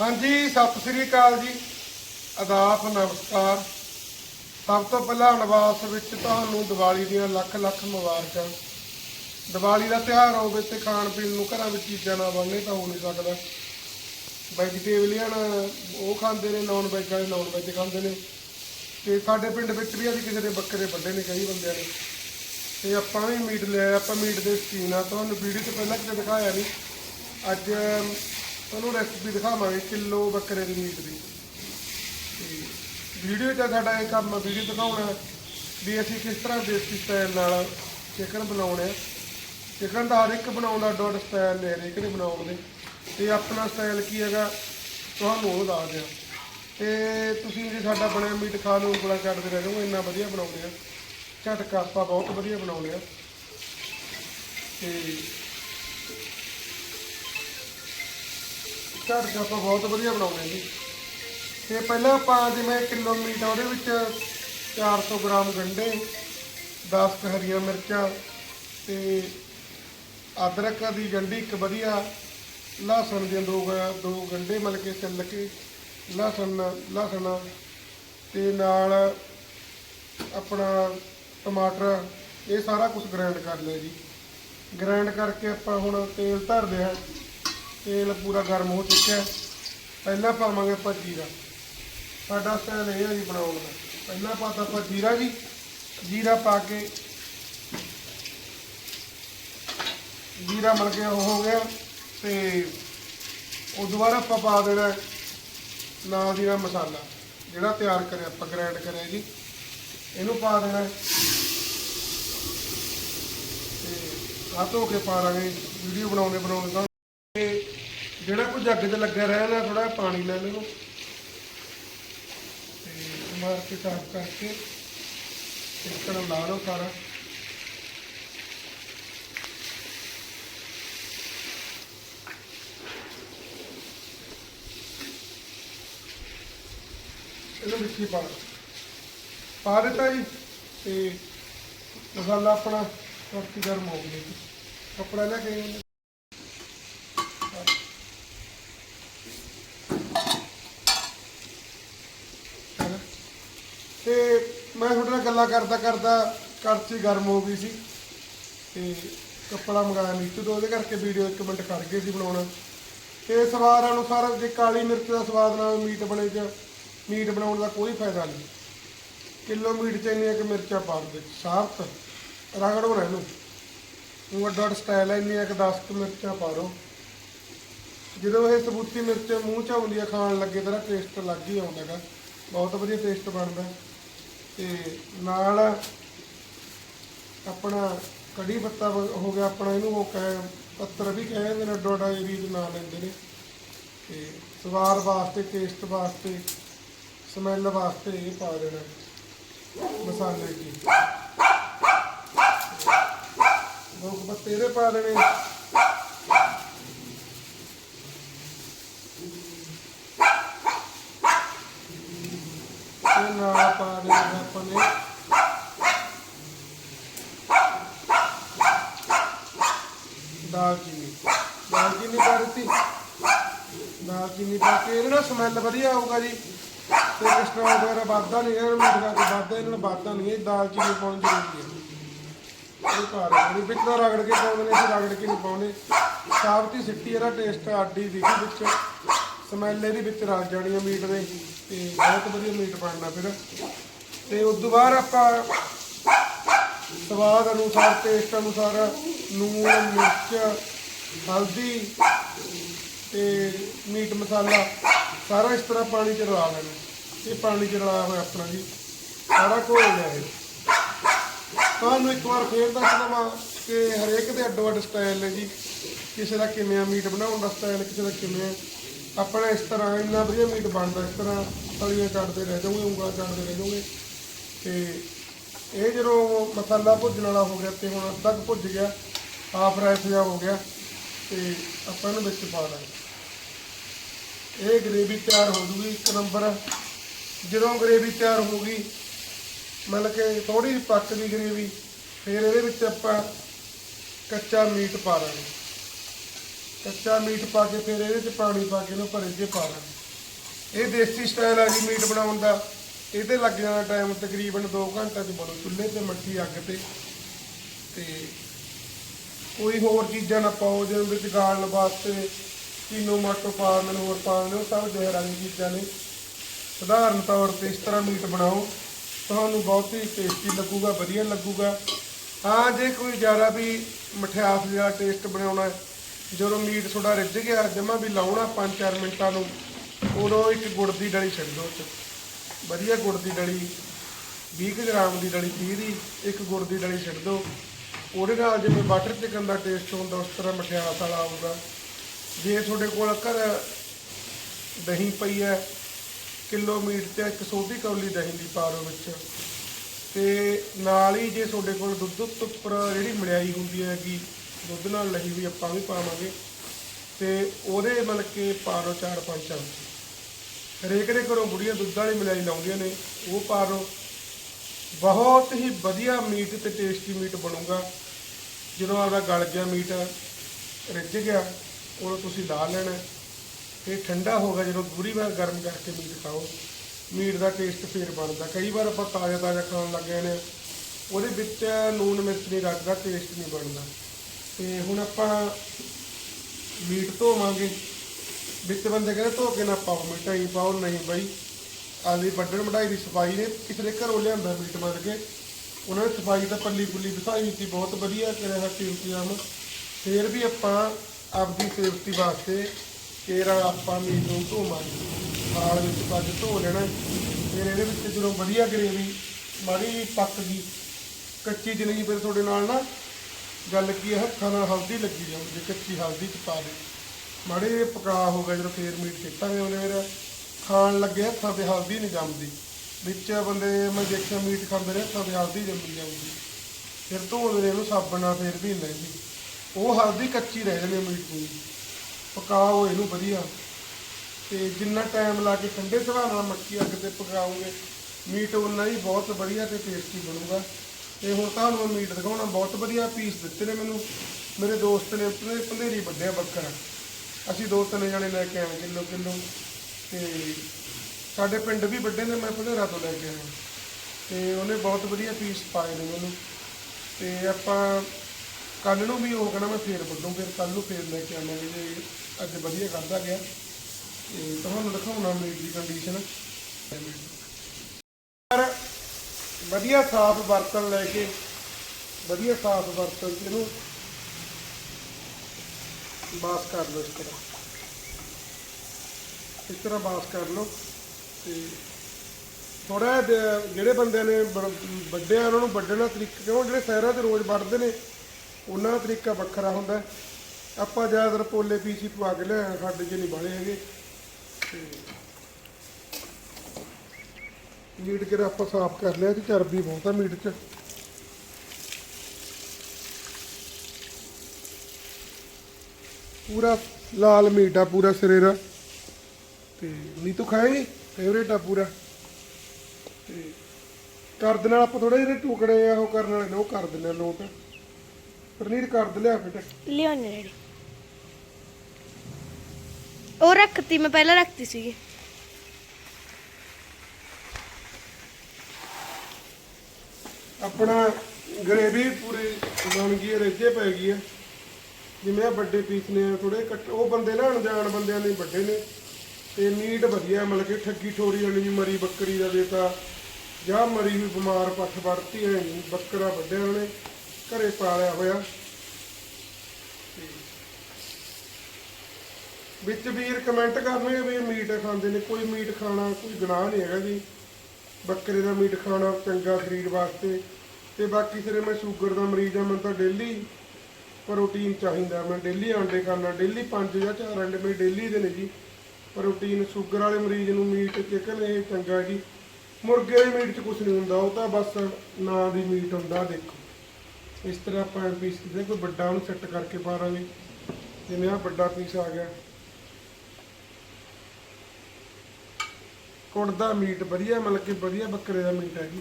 ਹਾਂਜੀ, ਸਤਿ ਸ੍ਰੀ ਅਕਾਲ ਜੀ। ਆਦਾਬ, ਨਮਸਕਾਰ। ਸਭ ਤੋਂ ਪਹਿਲਾਂ ਅਨਵਾਸ ਵਿੱਚ ਤੁਹਾਨੂੰ ਦੀਵਾਲੀ ਦੀਆਂ ਲੱਖ ਲੱਖ ਮੁਬਾਰਕਾਂ। ਦੀਵਾਲੀ ਦਾ ਤਿਉਹਾਰ ਹੋਵੇ ਤੇ ਖਾਣ ਪੀਣ ਨੂੰ ਘਰਾਂ ਵਿੱਚ ਚੀਜ਼ਾਂ ਨਾ ਬਣਨੇ ਤਾਂ ਹੋ ਨਹੀਂ ਸਕਦਾ। ਵੈਜੀਟੇਬਲੀਅਨ ਉਹ ਖਾਂਦੇ ਨੇ ਨਾਨ ਵੈਜ ਵਾਲੇ ਨਾਨ ਵੈਜ ਖਾਂਦੇ ਨੇ। ਤੇ ਸਾਡੇ ਪਿੰਡ ਵਿੱਚ ਵੀ ਅਸੀਂ ਕਿਸੇ ਦੇ ਬੱਕਰੇ ਵੱਡੇ ਨੇ, ਕਈ ਬੰਦਿਆਂ ਨੇ। ਤੇ ਆਪਾਂ ਵੀ ਮੀਟ ਲਿਆ, ਆਪਾਂ ਮੀਟ ਦੇ ਸ਼ਕੀਨ ਆ। ਤੁਹਾਨੂੰ ਵੀਡੀਓ ਤੋਂ ਪਹਿਲਾਂ ਕਿਤੇ ਦਿਖਾਇਆ ਨਹੀਂ ਅੱਜ ਤੁਹਾਨੂੰ ਰੈਸਪੀ ਦਿਖਾਵਾਂਗੇ ਕਿਲੋ ਬੱਕਰੇ ਦੀ ਮੀਟ ਦੀ। ਤੇ ਵੀਡੀਓ 'ਚ ਸਾਡਾ ਇਹ ਕੰਮ ਵੀਡੀਓ ਦਿਖਾਉਣਾ ਵੀ ਅਸੀਂ ਕਿਸ ਤਰ੍ਹਾਂ ਦੇਸੀ ਸਟਾਈਲ ਨਾਲ ਚਿਕਨ ਬਣਾਉਣੇ ਆ। ਚਿਕਨ ਦਾ ਹਰ ਇੱਕ ਬਣਾਉਣ ਦਾ ਡੋਟ ਸਟਾਈਲ ਨੇ, ਹਰੇਕ ਦੇ ਬਣਾਉਣ ਦੇ। ਤੇ ਆਪਣਾ ਸਟਾਈਲ ਕੀ ਹੈਗਾ, ਤੁਹਾਨੂੰ ਉਹ ਦੱਸ ਦਿਆਂ। ਤੇ ਤੁਸੀਂ ਜੇ ਸਾਡਾ ਬਣਿਆ ਮੀਟ ਖਾ ਲਓ, ਉਂਗਲਾਂ ਕੱਟਦੇ ਰਹਿ ਜਾਓਗੇ ਇੰਨਾ ਵਧੀਆ ਬਣਾਉਂਦੇ ਆ। ਝਟਕਾ ਆਪਾਂ ਬਹੁਤ ਵਧੀਆ ਬਣਾਉਂਦੇ ਆ। ਤੇ ਝਟਕਾ ਆਪਾਂ ਬਹੁਤ ਵਧੀਆ ਬਣਾਉਂਦੇ ਆ ਜੀ। ਤੇ ਪਹਿਲਾਂ ਆਪਾਂ ਜਿਵੇਂ ਕਿਲੋ ਮੀਟ ਉਹਦੇ ਵਿੱਚ 400 ਗ੍ਰਾਮ ਗੰਢੇ 10 ਕੁ ਹਰੀਆਂ ਮਿਰਚਾਂ ਤੇ ਅਦਰਕ ਦੀ ਗੰਢੀ ਇੱਕ ਵਧੀਆ ਲਸਣ ਦੀਆਂ ਦੋ ਦੋ ਗੰਢੇ ਮਲ ਕੇ ਛਿੱਲ ਕੇ ਲਸਣ ਲਸਣ ਤੇ ਨਾਲ ਆਪਣਾ ਟਮਾਟਰ, ਇਹ ਸਾਰਾ ਕੁਝ ਗ੍ਰਾਈਂਡ ਕਰ ਲਿਆ ਜੀ। ਗ੍ਰਾਈਂਡ ਕਰਕੇ ਆਪਾਂ ਹੁਣ ਤੇਲ ਧਰਦੇ ਹਾਂ। ਤੇਲ ਪੂਰਾ ਗਰਮ ਹੋ ਚੁੱਕਿਆ ਹੈ। ਪਹਿਲਾਂ ਪਾਵਾਂਗੇ ਆਪਾਂ ਜੀਰਾ ਸਾਡਾ ਸਟਾਈਲ ਇਹ ਹੈ ਜੀ ਬਣਾਉਣ ਦਾ ਪਹਿਲਾਂ ਪਾਤਾ ਆਪਾਂ ਜੀਰਾ ਜੀ, ਜੀਰਾ ਪਾ ਕੇ, ਜੀਰਾ ਮਲ ਕੇ ਉਹ ਹੋ ਗਿਆ ਤੇ ਉਹ ਦੁਬਾਰਾ ਆਪਾਂ ਪਾ ਦੇਣਾ ਨਾਲ ਦੀ ਨਾਲ ਮਸਾਲਾ, ਜਿਹੜਾ ਤਿਆਰ ਕਰਿਆ, ਆਪਾਂ ਗ੍ਰਾਈਂਡ ਕਰਿਆ ਜੀ ਇਹਨੂੰ ਪਾ ਦੇਣਾ ਹੈ। ਤੇ ਆ ਧੋ ਕੇ ਪਾ ਲਾਂਗੇ ਵੀਡੀਓ ਬਣਾਉਣੇ ਬਣਾਉਣੇ ਤਾਂ ਜਿਹੜਾ ਕੋਈ ਜੱਗ 'ਚ ਲੱਗਿਆ ਰਹਿਣਾ ਥੋੜਾ ਪਾਣੀ ਲੈ ਲਓ ਤੇ ਮਾਰ ਕੇ ਸਾਫ਼ ਕਰਕੇ ਚਿਕਨ ਲਾ ਲਓ ਸਾਰਾ। ਇਹਨੂੰ ਵਿੱਚ ਪਾ ਦਿਓ। ਪਾ ਦਿੱਤਾ ਜੀ ਤੇ ਮਸਾਲਾ ਆਪਣਾ ਕਾਫੀ ਗਰਮ ਹੋ ਗਿਆ ਜੀ ਕੱਪੜਾ ਲੈ ਕੇ ਆਏ। ਹੈਨਾ? ਤੇ ਮੈਂ ਤੁਹਾਡੇ ਨਾਲ ਗੱਲਾਂ ਕਰਦਾ ਕਰਦਾ ਕੜਛੀ ਗਰਮ ਹੋ ਗਈ ਸੀ ਤੇ ਕੱਪੜਾ ਮੰਗਾਇਆ ਨੀਚੇ ਤੋਂ, ਉਹਦੇ ਕਰਕੇ ਵੀਡੀਓ ਇੱਕ ਮਿੰਟ ਕਰ ਗਏ ਸੀ ਬਣਾਉਣਾ। ਤੇ ਸਵਾਦ ਅਨੁਸਾਰ ਜੇ ਕਾਲੀ ਮਿਰਚ ਦਾ ਸਵਾਦ ਨਾਲ ਮੀਟ ਬਣੇ ਚ ਮੀਟ ਬਣਾਉਣ ਦਾ ਕੋਈ ਫਾਇਦਾ ਨਹੀਂ। ਕਿਲੋ ਮੀਟ ਚ ਇੰਨੀਆਂ ਕਿ ਮਿਰਚਾਂ ਪਾ ਦੇ ਸਾਫਤ ਰਗੜੋ ਨਾ ਇਹਨੂੰ। ਉਹ ਅੱਡ ਅੱਡ ਸਟਾਈਲ ਹੈ ਇੰਨੀਆਂ ਕਿ 10 ਕੁ ਮਿਰਚਾਂ ਪਾ ਲਓ ਜਦੋਂ ਇਹ ਸਬੂਤੀ ਮਿਰਚ ਮੂੰਹ ਚ ਆਉਂਦੀ ਆ, ਖਾਣ ਲੱਗੇ ਤੇਰਾ ਟੇਸਟ ਲੱਗ ਹੀ ਆਉਂਦਾ ਹੈਗਾ। ਬਹੁਤ ਵਧੀਆ ਟੇਸਟ ਬਣਦਾ। ਤੇ ਨਾਲ ਆਪਣਾ ਕੜੀ ਪੱਤਾ ਹੋ ਗਿਆ ਆਪਣਾ ਇਹਨੂੰ ਉਹ ਕਹਿ, ਪੱਤਰ ਵੀ ਕਹੇ ਨੇ, ਡੋਡਾ ਏਰੀ ਦੇ ਨਾਂ ਲੈਂਦੇ ਨੇ। ਤੇ ਸਵਾਦ ਵਾਸਤੇ ਟੇਸਟ ਵਾਸਤੇ ਸਮੈਲ ਵਾਸਤੇ ਇਹ ਪਾ ਦੇਣਾ ਮਸਾਲੇ ਜੀ ਲੋਕ ਪੱਤੇ ਇਹਦੇ ਪਾ ਦੇਣੇ। ਤੇ ਨਾਲ ਪਾ ਦੇਣਾ ਆਪਾਂ ਦਾਲਚੀਨੀ। ਦਾਲਚੀਨੀ ਪਾ ਦਿੱਤੀ। ਦਾਲਚੀਨੀ ਪਾ ਕੇ ਇਹਦੇ ਨਾਲ ਸਮੈਲ ਵਧੀਆ ਆਊਗਾ ਜੀ। ਤੇ ਕਸਟਮਰ ਵਗੈਰਾ ਵੱਧਦਾ ਨਹੀਂ ਇਹਨਾਂ ਨੂੰ ਮਿਰਗਾ ਤੇ ਵੱਧਦਾ ਇਹਨਾਂ ਨੂੰ ਵੱਧਦਾ ਨਹੀਂ ਇਹ ਦਾਲਚੀਨੀ ਪਾਉਣੀ ਜ਼ਰੂਰੀ ਹੈ। ਇਹ ਪਾ ਰਹੇ ਵਿੱਚ ਤਾਂ ਰਗੜ ਕੇ ਪਾਉਂਦੇ ਨੇ, ਅਸੀਂ ਰਗੜ ਕੇ ਨਹੀਂ ਪਾਉਂਦੇ। ਸਾਬਤੀ ਸਿੱਟੀ ਇਹਦਾ ਟੇਸਟ ਆਡੀ ਦੀ ਵਿੱਚ। ਸਮੈਲ ਇਹਦੀ ਵਿੱਚ ਰਲ ਜਾਣੀ ਹੈ ਮੀਟ ਦੇ। ਤੇ ਬਹੁਤ ਵਧੀਆ ਮੀਟ ਬਣਨਾ ਫਿਰ। ਤੇ ਉਸ ਤੋਂ ਬਾਅਦ ਆਪਾਂ ਸਵਾਦ ਅਨੁਸਾਰ ਟੇਸਟ ਅਨੁਸਾਰ ਨੂਣ ਮਿਰਚ, ਹਲਦੀ ਤੇ ਮੀਟ ਮਸਾਲਾ ਸਾਰਾ ਇਸ ਤਰ੍ਹਾਂ ਪਾਣੀ ਚ ਰਲਾ ਲੈਣਾ। ਇਹ ਪਾਣੀ ਚ ਰਲਾਇਆ ਹੋਇਆ ਆਪਣਾ ਜੀ। ਸਾਰਾ ਘੋਲ ਲਿਆ ਇਹ। ਤੁਹਾਨੂੰ ਇੱਕ ਵਾਰ ਫੇਰ ਦੱਸ ਦਵਾਂ ਕਿ ਹਰੇਕ ਦੇ ਅੱਡੋ ਅੱਡ ਸਟਾਈਲ ਨੇ ਜੀ। ਕਿਸੇ ਦਾ ਕਿਵੇਂ ਆ ਮੀਟ ਬਣਾਉਣ ਦਾ ਸਟਾਈਲ ਕਿਸੇ ਦਾ ਕਿਵੇਂ ਆ। ਆਪਣਾ ਇਸ ਤਰ੍ਹਾਂ ਇੰਨਾ ਵਧੀਆ ਮੀਟ ਬਣਦਾ, ਇਸ ਤਰ੍ਹਾਂ ਤਲੀਆਂ ਕੱਟਦੇ ਰਹਿ ਜਾਓਗੇ, ਉਂਗਲਾਂ ਕੱਟਦੇ ਰਹਿ ਜਾਓਗੇ। ਤੇ ਇਹ ਜਦੋਂ ਮਸਾਲਾ ਭੁੱਜਣ ਵਾਲਾ ਹੋ ਗਿਆ ਤੇ ਹੁਣ ਅੱਧਾ ਕੁ ਭੁੱਜ ਗਿਆ ਹਾਫ ਰਾਈਸ ਜਿਹਾ ਹੋ ਗਿਆ ਤੇ ਆਪਾਂ ਇਹਨੂੰ ਵਿੱਚ ਪਾ ਲਾਂਗੇ। ਇਹ ਗ੍ਰੇਵੀ ਤਿਆਰ ਹੋ ਜੂਗੀ ਇੱਕ ਨੰਬਰ ਜਦੋਂ ਗ੍ਰੇਵੀ ਤਿਆਰ ਹੋ ਗਈ, ਮਤਲਬ ਕਿ ਥੋੜੀ ਜਿਹੀ ਪੱਕ ਗਈ ਗ੍ਰੇਵੀ ਫਿਰ ਇਹਦੇ ਵਿੱਚ ਆਪਾਂ ਕੱਚਾ ਮੀਟ ਪਾ ਲਾਂਗੇ। ਕੱਚਾ ਮੀਟ ਪਾ ਕੇ ਫਿਰ ਇਹਦੇ 'ਚ ਪਾਣੀ ਪਾ ਕੇ ਇਹਨੂੰ ਭਰੇ 'ਚ ਪਾ ਲਾਂਗੇ। ਇਹ ਦੇਸੀ ਸਟਾਈਲ ਆ ਜੀ ਮੀਟ ਬਣਾਉਣ ਦਾ। ਇਹਦੇ ਲੱਗ ਜਾਣਾ ਟਾਈਮ ਤਕਰੀਬਨ 2 ਘੰਟੇ 'ਚ ਬਣੂ ਚੁੱਲ੍ਹੇ ਤੇ ਮੱਠੀ ਅੱਗ ਤੇ। ਤੇ ਕੋਈ ਹੋਰ ਚੀਜ਼ਾਂ ਨਾ ਪਾਓ ਜਿਹਦੇ ਵਿੱਚ ਗਾਲਣ ਵਾਸਤੇ ਚੀਨੋ ਮਾਟੋ ਪਾ ਦੇਣ ਹੋਰ ਪਾ ਦੇਣ ਉਹ ਸਭ ਜ਼ਹਿਰਾਨੀ ਚੀਜ਼ਾਂ ਨੇ। ਸਧਾਰਨ ਤੌਰ ਤੇ ਇਸ ਤਰ੍ਹਾਂ ਮੀਟ ਬਣਾਓ, ਤੁਹਾਨੂੰ ਬਹੁਤ ਹੀ ਟੇਸਟੀ ਲੱਗੂਗਾ, ਵਧੀਆ ਲੱਗੂਗਾ। ਹਾਂ, ਜੇ ਕੋਈ ਜ਼ਿਆਦਾ ਵੀ ਮਠਿਆਸ ਜਿਹਾ ਟੇਸਟ ਬਣਾਉਣਾ ਜਦੋਂ ਮੀਟ ਤੁਹਾਡਾ ਰਿੱਝ ਗਿਆ, ਜਮਾ ਵੀ ਲਾਉਣਾ 5-4 ਮਿੰਟਾਂ ਨੂੰ, ਉਦੋਂ ਇੱਕ ਗੁੜ ਦੀ ਡਲੀ ਛੱਡ ਦਿਓ ਵਧੀਆ ਗੁੜ ਦੀ ਡਲੀ 20 ਕੁ ਗ੍ਰਾਮ ਦੀ ਡਲੀ 30 ਦੀ, ਇੱਕ ਗੁੜ ਦੀ ਡਲੀ ਛੱਡ ਦਿਓ। ਉਹਦੇ ਨਾਲ ਜਿਵੇਂ ਬਟਰ ਚਿਕਨ ਦਾ ਟੇਸਟ ਹੁੰਦਾ ਉਸ ਤਰ੍ਹਾਂ ਮਠਿਆਸ ਵਾਲਾ ਆਊਗਾ। ਜੇ ਤੁਹਾਡੇ ਕੋਲ ਘਰ ਦਹੀਂ ਪਈ ਹੈ, ਕਿਲੋ ਮੀਟ ਤੇ ਇੱਕ ਛੋਟੀ ਕੌਲੀ ਦਹੀਂ ਦੀ ਪਾ ਦਿਓ ਵਿੱਚ। ਤੇ ਨਾਲ ਹੀ ਜੇ ਤੁਹਾਡੇ ਕੋਲ ਦੁੱਧ ਉੱਪਰ ਜਿਹੜੀ ਮਲਾਈ ਹੁੰਦੀ ਹੈਗੀ, ਦੁੱਧ ਨਾਲ ਲਹੀ ਵੀ ਆਪਾਂ ਵੀ ਪਾਵਾਂਗੇ। ਤੇ ਉਹਦੇ ਮਤਲਬ ਕਿ ਪਾ ਦਿਓ ਚਾਰ ਪੰਜ ਚਮਚ। ਹਰੇਕ ਦੇ ਘਰੋਂ ਬੁੜੀਆਂ ਦੁੱਧ ਵਾਲੀ ਮਲਾਈ ਲਾਉਂਦੀਆਂ ਨੇ, ਉਹ ਪਾ ਲਓ। ਬਹੁਤ ਹੀ ਵਧੀਆ ਮੀਟ ਤੇ ਟੇਸਟੀ ਮੀਟ ਬਣੂਗਾ। ਜਦੋਂ ਆਪਦਾ ਗਲ ਗਿਆ, ਮੀਟ ਰਿੱਝ ਗਿਆ, ਉਹ ਤੁਸੀਂ ਲਾ ਲੈਣਾ। ਤੇ ਠੰਡਾ ਹੋ ਗਿਆ, ਜਦੋਂ ਦੂਰੀ ਵਾਰ ਗਰਮ ਕਰਕੇ ਮੀਟ ਖਾਓ, ਮੀਟ ਦਾ ਟੇਸਟ ਫੇਰ ਬਣਦਾ। ਕਈ ਵਾਰ ਆਪਾਂ ਤਾਜ਼ਾ ਤਾਜ਼ਾ ਖਾਣ ਲੱਗ ਗਏ ਨੇ, ਉਹਦੇ ਵਿੱਚ ਲੂਣ ਮਿਰਚ ਨਹੀਂ ਰੱਖਦਾ ਟੇਸਟ ਨਹੀਂ ਬਣਦਾ। ਤੇ ਹੁਣ ਆਪਾਂ ਮੀਟ ਧੋਵਾਂਗੇ। ਵਿੱਚ ਬੰਦੇ ਕਹਿੰਦੇ ਧੋ ਕੇ ਨਾ ਪਾਓ ਮਿਠਾਈ ਪਾਓ, ਨਹੀਂ ਬਾਈ। ਆਲੀ ਵੱਡਣ ਮਢਾਈ ਦੀ ਸਫ਼ਾਈ ਨੇ, ਕਿਸੇ ਦੇ ਘਰੋਂ ਲਿਆਂਦਾ ਮੀਟ ਮਰ ਕੇ। ਉਹਨਾਂ ਨੇ ਸਫ਼ਾਈ ਤਾਂ ਪੱਲੀ ਪੁੱਲੀ ਵਿਸਾਈ ਸੀ, ਬਹੁਤ ਵਧੀਆ ਕਰਿਆ ਹੈ ਇੰਤਜ਼ਾਮ ਫੇਰ ਵੀ ਆਪਾਂ ਆਪਦੀ ਸੇਫਟੀ ਵਾਸਤੇ ਕੇਰਾ ਆਪਾਂ ਮੀਟ ਨੂੰ ਧੋਵਾਂਗੇ। ਥਾਲ ਵਿੱਚ ਪਾ ਧੋ ਲੈਣਾ। ਫਿਰ ਇਹਦੇ ਵਿੱਚ ਜਦੋਂ ਵਧੀਆ ਗਰੇਵੀ ਮਾੜੀ ਪੱਕ ਗਈ, ਕੱਚੀ ਚ ਨਹੀਂ, ਫਿਰ ਤੁਹਾਡੇ ਨਾਲ ਨਾ ਗੱਲ ਕੀ ਹੈ, ਹੱਥਾਂ ਨਾਲ ਹਲਦੀ ਲੱਗੀ ਜਾਊ ਕੱਚੀ ਹਲਦੀ ਚ ਪਾ ਦੇ। ਮਾੜੇ ਪਕਾ ਹੋ ਗਿਆ ਜਦੋਂ ਫੇਰ ਮੀਟ ਖੇਤਾਂਗੇ ਉਹਨੇ ਫਿਰ ਖਾਣ ਲੱਗੇ ਹੱਥਾਂ ਤੇ ਹਲਦੀ ਨਹੀਂ ਜੰਮਦੀ। ਵਿੱਚ ਬੰਦੇ ਮੈਂ ਦੇਖਿਆ ਮੀਟ ਖਾਂਦੇ ਨੇ ਹੱਥਾਂ ਤੇ ਹਲਦੀ ਜੰਮੀ ਜਾਂਦੀ ਫਿਰ ਧੋਦੇ ਨੇ ਇਹਨੂੰ ਸਾਬਣ ਨਾਲ ਫੇਰ ਵੀ ਨਹੀਂ ਲੈਂਦੀ। ਉਹ ਹਲਦੀ ਕੱਚੀ ਰਹਿ ਜਾਂਦੀ ਮੀਟ ਨੂੰ ਪਕਾਓ ਇਹਨੂੰ ਵਧੀਆ। ਤੇ ਜਿੰਨਾ ਟਾਈਮ ਲਾ ਕੇ ਠੰਡੇ ਸੁਭਾਅ ਨਾਲ ਮੱਕੀ ਅੱਗ ਤੇ ਪਕਾਓਗੇ, ਮੀਟ ਉਨਾ ਹੀ ਬਹੁਤ ਵਧੀਆ ਤੇ ਟੇਸਟੀ ਬਣੂਗਾ। ਤੇ ਹੁਣ ਤੁਹਾਨੂੰ ਮੀਟ ਦਿਖਾਉਣਾ, ਬਹੁਤ ਵਧੀਆ ਪੀਸ ਦਿੱਤੇ ਨੇ ਮੈਨੂੰ। ਮੇਰੇ ਦੋਸਤ ਨੇ ਆਪਣੇ ਪੰਧੇਰੀ ਵੱਡਿਆ ਬੱਕਰਾ। ਅਸੀਂ ਦੋ ਤਿੰਨ ਜਣੇ ਲੈ ਕੇ ਆਏ ਕਿਲੋ ਕਿਲੋ ਤੇ ਸਾਡੇ ਪਿੰਡ ਵੀ ਵੱਡੇ ਨੇ, ਮੈਂ ਪੰਧੇਰਾ ਤੋਂ ਲੈ ਕੇ ਆਇਆ। ਤੇ ਉਹਨੇ ਬਹੁਤ ਵਧੀਆ ਪੀਸ ਪਾਏ ਨੇ ਮੈਨੂੰ। ਤੇ ਆਪਾਂ ਕੱਲ ਨੂੰ ਵੀ ਉਹ ਕਹਿੰਦਾ ਮੈਂ ਫੇਰ ਵੱਡੂ ਫਿਰ ਕੱਲ ਨੂੰ ਫੇਰ ਲੈ ਕੇ ਆਵਾਂਗੇ ਜੇ ਅੱਜ ਵਧੀਆ ਕਰਦਾ ਗਿਆ। ਤੇ ਤੁਹਾਨੂੰ ਦਿਖਾਉਣਾ ਮੀਟ ਦੀ ਕੰਡੀਸ਼ਨ ਪਰ ਵਧੀਆ ਸਾਫ਼ ਬਰਤਨ ਲੈ ਕੇ, ਵਧੀਆ ਸਾਫ਼ ਬਰਤਨ 'ਚ ਇਹਨੂੰ ਬਾਸ ਕਰ ਲਓ ਇਸ ਤਰ੍ਹਾਂ। ਇਸ ਤਰ੍ਹਾਂ ਬਾਸ ਕਰ ਲਓ ਤੇ ਥੋੜਾ ਜਿਹੜੇ ਬੰਦਿਆਂ ਨੇ ਬ- ਵੱਡੇ ਆ ਉਹਨਾਂ ਨੂੰ ਵੱਢਣ ਦਾ ਤਰੀਕਾ ਕਿਉਂ? ਜਿਹੜੇ ਸ਼ਹਿਰਾਂ 'ਚ ਰੋਜ਼ ਵੱਢਦੇ ਨੇ, ਉਹਨਾਂ ਦਾ ਤਰੀਕਾ ਵੱਖਰਾ ਹੁੰਦਾ। ਆਪਾਂ ਜ਼ਿਆਦਾਤਰ ਪੋਲੇ ਪੀਸੀ ਪਵਾ ਕੇ ਲਿਆ ਸਾਡੇ 'ਚ ਨਹੀਂ ਬਾਲੇ ਹੈਗੇ। ਤੇ ਮੀਟ ਕਿਹੜਾ ਆਪਾਂ ਸਾਫ਼ ਕਰ ਲਿਆ ਤੇ ਚਰਬੀ ਬਹੁਤ ਆ ਮੀਟ 'ਚ। ਪੂਰਾ ਲਾਲ ਮੀਟ ਆ ਪੂਰਾ ਸਿਰੇ ਦਾ ਤੇ ਨੀਤੂ ਖਾਏਗੀ? ਫੇਵਰੇਟ ਆ ਪੂਰਾ। ਤੇ ਕਰ ਦੇ ਨਾਲ ਆਪਾਂ ਥੋੜੇ ਜਿਹੇ ਟੁਕੜੇ ਆ ਉਹ ਕਰਨ ਵਾਲੇ ਨੇ ਉਹ ਕਰ ਦਿੰਦੇ ਆ ਲੋਟ। ਪਰਨੀਰ ਕਰ ਦੇ ਲਿਆ ਬੇਟਾ ਲਿਆਉਣੇ ਡੈਡੀ ਉਹ ਰੱਖਤੀ ਮੈਂ ਪਹਿਲਾਂ ਰੱਖਤੀ ਸੀਗੀ। ਆਪਣਾ ਗਰੇਵੀ ਪੂਰੀ ਬਣ ਗਈ ਹੈ ਰੱਜੇ ਪੈ ਗਈ ਹੈ ਜਿਵੇਂ ਆ ਵੱਡੇ ਪੀਸ ਨੇ ਥੋੜੇ ਕੱਟ, ਉਹ ਬੰਦੇ ਨਾ ਅਣਜਾਣ ਬੰਦਿਆਂ ਨੇ ਵੱਡੇ ਨੇ। ਤੇ ਮੀਟ ਵਧੀਆ ਮਤਲਬ ਕਿ ਠੱਗੀ ਠੋਰੀ ਵਾਲੀ ਵੀ ਮਰੀ ਬੱਕਰੀ ਦਾ ਦੇਤਾ ਜਾਂ ਮਰੀ ਵੀ ਬਿਮਾਰ ਪੱਠ ਵੜਤੀ ਐ ਨਹੀਂ ਬੱਕਰਾ ਵੱਡਿਆਂ ਨੇ, ਘਰੇ ਪਾਲਿਆ ਹੋਇਆ। ਵਿੱਚ ਵੀਰ ਕਮੈਂਟ ਕਰਨਗੇ ਵੀ ਇਹ ਮੀਟ ਖਾਂਦੇ ਨੇ, ਕੋਈ ਮੀਟ ਖਾਣਾ, ਕੋਈ ਗੁਨਾਹ ਨਹੀਂ ਹੈਗਾ ਜੀ। ਬੱਕਰੇ ਦਾ ਮੀਟ ਖਾਣਾ ਚੰਗਾ ਸਰੀਰ ਵਾਸਤੇ। ਤੇ ਬਾਕੀ ਸਿਰੇ ਮੈਂ ਸ਼ੂਗਰ ਦਾ ਮਰੀਜ਼ ਆ ਮੈਂ ਤਾਂ ਡੇਲੀ ਪ੍ਰੋਟੀਨ ਚਾਹੀਦਾ ਮੈਂ ਡੇਲੀ ਆਂਡੇ ਖਾਣਾ ਡੇਲੀ 5 ਜਾਂ 4 ਅੰਡੇ ਮੇਰੇ ਡੇਲੀ ਦੇ ਨੇ ਜੀ। ਪ੍ਰੋਟੀਨ ਸ਼ੂਗਰ ਵਾਲੇ ਮਰੀਜ਼ ਨੂੰ ਮੀਟ ਚਿਕਨ ਇਹ ਚੰਗਾ ਜੀ। ਮੁਰਗੇ ਦੇ ਮੀਟ 'ਚ ਕੁਝ ਨਹੀਂ ਹੁੰਦਾ, ਉਹ ਤਾਂ ਬਸ ਨਾਂ ਦੀ ਮੀਟ ਹੁੰਦਾ, ਦੇਖੋ। ਇਸ ਤਰ੍ਹਾਂ ਆਪਾਂ ਪੀਸ ਕਿਤੇ ਕੋਈ ਵੱਡਾ ਉਹਨੂੰ ਸੈੱਟ ਕਰਕੇ ਪਾ ਦਾਂਗੇ ਜਿਵੇਂ ਆ ਵੱਡਾ ਪੀਸ ਆ ਗਿਆ। ਕੁੜਦਾ ਮੀਟ ਵਧੀਆ, ਮਤਲਬ ਕਿ ਵਧੀਆ ਬੱਕਰੇ ਦਾ ਮੀਟ ਹੈ ਜੀ।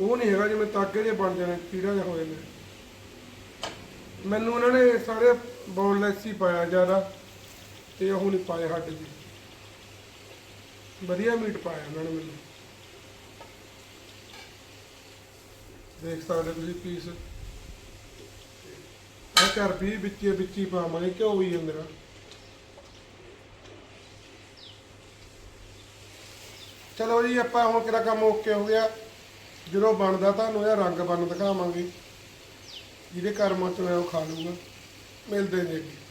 ਉਹ ਨਹੀਂ ਹੈਗਾ ਜਿਵੇਂ ਤਾਗੇ ਜੇ ਬਣ ਜਾਣੇ, ਕੀੜਾ ਜਿਹਾ ਹੋ ਜਾਂਦਾ। ਮੈਨੂੰ ਉਹਨਾਂ ਨੇ ਸਾਰੇ ਬੋਨਲੈਸ ਹੀ ਪਾਇਆ ਜ਼ਿਆਦਾ ਤੇ ਉਹ ਨਹੀਂ ਪਾਏ ਹੱਡ ਜੀ ਵਧੀਆ ਮੀਟ ਪਾਇਆ ਉਹਨਾਂ ਨੇ ਮੈਨੂੰ। ਦੇਖ ਸਕਦੇ ਤੁਸੀਂ ਪੀਸ ਆ ਚਰਬੀ ਵਿੱਚ ਹੀ ਵਿੱਚ ਹੀ ਪਾਵਾਂਗੇ, ਘਿਓ ਵੀ ਹੈ ਮੇਰਾ। ਚਲੋ ਜੀ, ਆਪਾਂ ਹੁਣ ਕਿਹੜਾ ਕੰਮ ਓਕੇ ਹੋ ਗਿਆ। ਜਦੋਂ ਬਣਦਾ ਤੁਹਾਨੂੰ ਇਹਦਾ ਰੰਗ ਬਣ ਦਿਖਾਵਾਂਗੇ। ਜਿਹਦੇ ਕਰਮਾਂ ਚ ਮੈਂ ਉਹ ਖਾ ਲੂੰਗਾ ਮਿਲਦੇ ਨੇ ਅੱਗੇ।